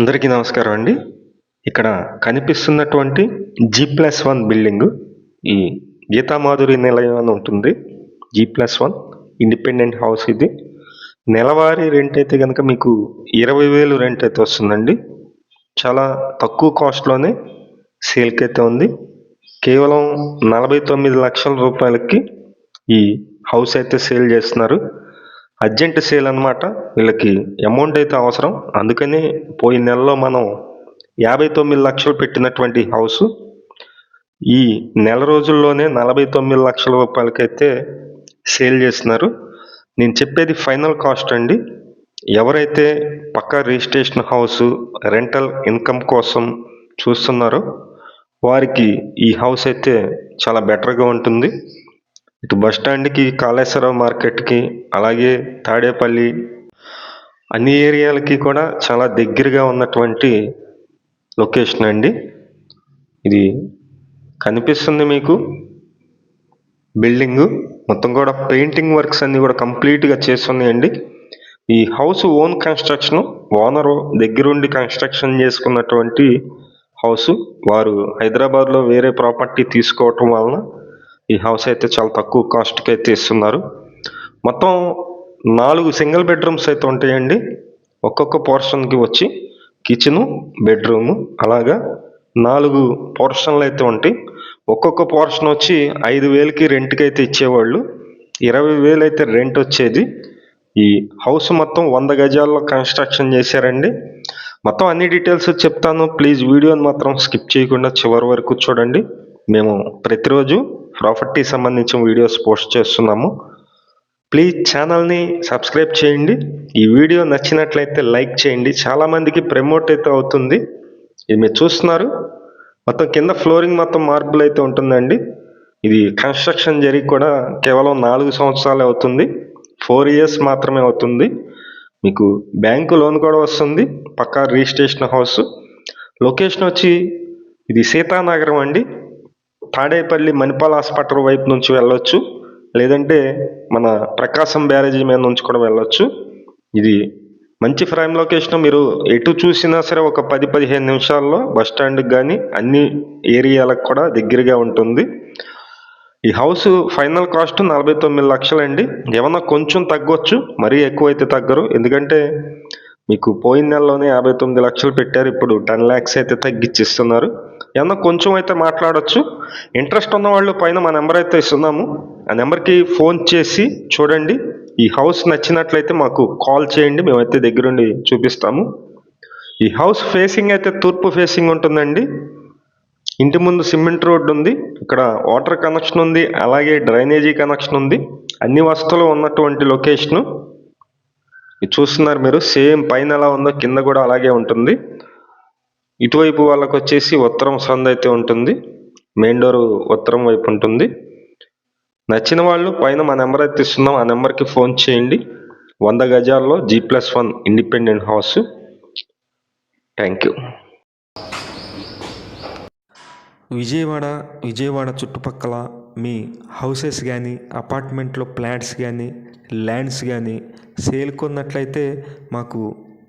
అందరికీ నమస్కారం అండి. ఇక్కడ కనిపిస్తున్నటువంటి జీ ప్లస్ వన్ బిల్డింగ్ ఈ గీతామాధురి నిలయం అని ఉంటుంది. G plus one independent house ఇది. నెలవారీ రెంట్ అయితే కనుక మీకు ఇరవై వేలు రెంట్ అయితే వస్తుందండి. చాలా తక్కువ కాస్ట్లోనే సేల్కి అయితే ఉంది. కేవలం నలభై తొమ్మిది లక్షల రూపాయలకి ఈ హౌస్ అయితే సేల్ చేస్తున్నారు. అర్జెంట్ సేల్ అనమాట వీళ్ళకి అమౌంట్ అయితే అవసరం. అందుకని పోయిన నెలలో మనం యాభై తొమ్మిది లక్షలు పెట్టినటువంటి హౌస్. ఈ నెల రోజుల్లోనే నలభై తొమ్మిది లక్షల రూపాయలకైతే సేల్ చేస్తున్నారు. నేను చెప్పేది ఫైనల్ కాస్ట్ అండి. ఎవరైతే పక్కా రిజిస్ట్రేషన్ హౌస్ రెంటల్ ఇన్కమ్ కోసం చూస్తున్నారో వారికి ఈ హౌస్ అయితే చాలా బెటర్గా ఉంటుంది. ఇటు బస్ స్టాండ్కి కాళేశ్వరం మార్కెట్కి అలాగే తాడేపల్లి అన్ని ఏరియాలకి కూడా చాలా దగ్గరగా ఉన్నటువంటి లొకేషన్ అండి. ఇది కనిపిస్తుంది మీకు. బిల్డింగ్ మొత్తం కూడా పెయింటింగ్ వర్క్స్ అన్నీ కూడా కంప్లీట్గా చేస్తున్నాయండి. ఈ హౌస్ ఓన్ కన్స్ట్రక్షన్ ఓనరు దగ్గరుండి కన్స్ట్రక్షన్ చేసుకున్నటువంటి హౌస్. వారు హైదరాబాద్లో వేరే ప్రాపర్టీ తీసుకోవటం వలన ఈ హౌస్ అయితే చాలా తక్కువ కాస్ట్కి అయితే ఇస్తున్నారు. మొత్తం నాలుగు సింగిల్ బెడ్రూమ్స్ అయితే ఉంటాయండి. ఒక్కొక్క పోర్షన్కి వచ్చి కిచెను బెడ్రూము అలాగా నాలుగు పోర్షన్లు అయితే ఉంటాయి. ఒక్కొక్క పోర్షన్ వచ్చి ఐదు వేలకి రెంట్కి అయితే ఇచ్చేవాళ్ళు. ఇరవై వేలు అయితే రెంట్ వచ్చేది. ఈ హౌస్ మొత్తం వంద గజాల్లో కన్స్ట్రక్షన్ చేశారండి. మొత్తం అన్ని డీటెయిల్స్ చెప్తాను. ప్లీజ్ వీడియోని మాత్రం స్కిప్ చేయకుండా చివరి వరకు చూడండి. మేము ప్రతిరోజు ప్రాపర్టీ సంబంధించిన వీడియోస్ పోస్ట్ చేస్తున్నాము. ప్లీజ్ ఛానల్ని సబ్స్క్రైబ్ చేయండి. ఈ వీడియో నచ్చినట్లయితే లైక్ చేయండి. చాలామందికి ప్రమోట్ అయితే అవుతుంది. ఇది మీరు చూస్తున్నారు. మొత్తం కింద ఫ్లోరింగ్ మొత్తం మార్బుల్ అయితే ఉంటుందండి. ఇది కన్స్ట్రక్షన్ జరిగి కూడా కేవలం నాలుగు సంవత్సరాలు అవుతుంది. ఫోర్ ఇయర్స్ మాత్రమే అవుతుంది. మీకు బ్యాంకు లోన్ కూడా వస్తుంది. పక్కా రిజిస్ట్రేషన్ హౌస్. లొకేషన్ వచ్చి ఇది సీతానగరం అండి. తాడేపల్లి మణిపాల్ హాస్పిటల్ వైపు నుంచి వెళ్ళొచ్చు. లేదంటే మన ప్రకాశం బ్యారేజీ మీద నుంచి కూడా వెళ్ళొచ్చు. ఇది మంచి ఫ్రైమ్ లొకేషన్ మీరు ఎటు చూసినా సరే ఒక పది పదిహేను నిమిషాల్లో బస్ స్టాండ్కి కానీ అన్ని ఏరియాలకు కూడా దగ్గరగా ఉంటుంది. ఈ హౌస్ ఫైనల్ కాస్ట్ నలభై తొమ్మిది లక్షలండి. ఏమన్నా కొంచెం తగ్గొచ్చు మరీ ఎక్కువ అయితే తగ్గరు. ఎందుకంటే మీకు పోయిన నెలలోనే యాభై తొమ్మిది లక్షలు పెట్టారు. ఇప్పుడు టెన్ ల్యాక్స్ అయితే తగ్గించిస్తున్నారు. ఏమన్నా కొంచెం అయితే మాట్లాడొచ్చు. ఇంట్రెస్ట్ ఉన్న వాళ్ళు పైన మా నెంబర్ అయితే ఇస్తున్నాము. ఆ నెంబర్కి ఫోన్ చేసి చూడండి. ఈ హౌస్ నచ్చినట్లయితే మాకు కాల్ చేయండి. మేమైతే దగ్గరుండి చూపిస్తాము. ఈ హౌస్ ఫేసింగ్ అయితే తూర్పు ఫేసింగ్ ఉంటుందండి. ఇంటి ముందు సిమెంట్ రోడ్డు ఉంది. ఇక్కడ వాటర్ కనెక్షన్ ఉంది. అలాగే డ్రైనేజీ కనెక్షన్ ఉంది. అన్ని వస్తువులు ఉన్నటువంటి లొకేషను. ఇది చూస్తున్నారు మీరు. సేమ్ పైన ఎలా ఉందో కింద కూడా అలాగే ఉంటుంది. ఇటువైపు వాళ్ళకు వచ్చేసి ఉత్తరం సందు అయితే ఉంటుంది. మెయిన్ డోర్ ఉత్తరం వైపు ఉంటుంది. నచ్చిన వాళ్ళు పైన మా నెంబర్ అయితే ఇస్తున్నాం. ఆ నెంబర్కి ఫోన్ చేయండి. వంద గజాల్లో G plus one independent house. Thank you. Vijayawada Vijayawada చుట్టుపక్కల మీ హౌసెస్ కానీ అపార్ట్మెంట్లో ఫ్లాట్స్ కానీ ల్యాండ్స్ కానీ సేల్ కొన్నట్లయితే మాకు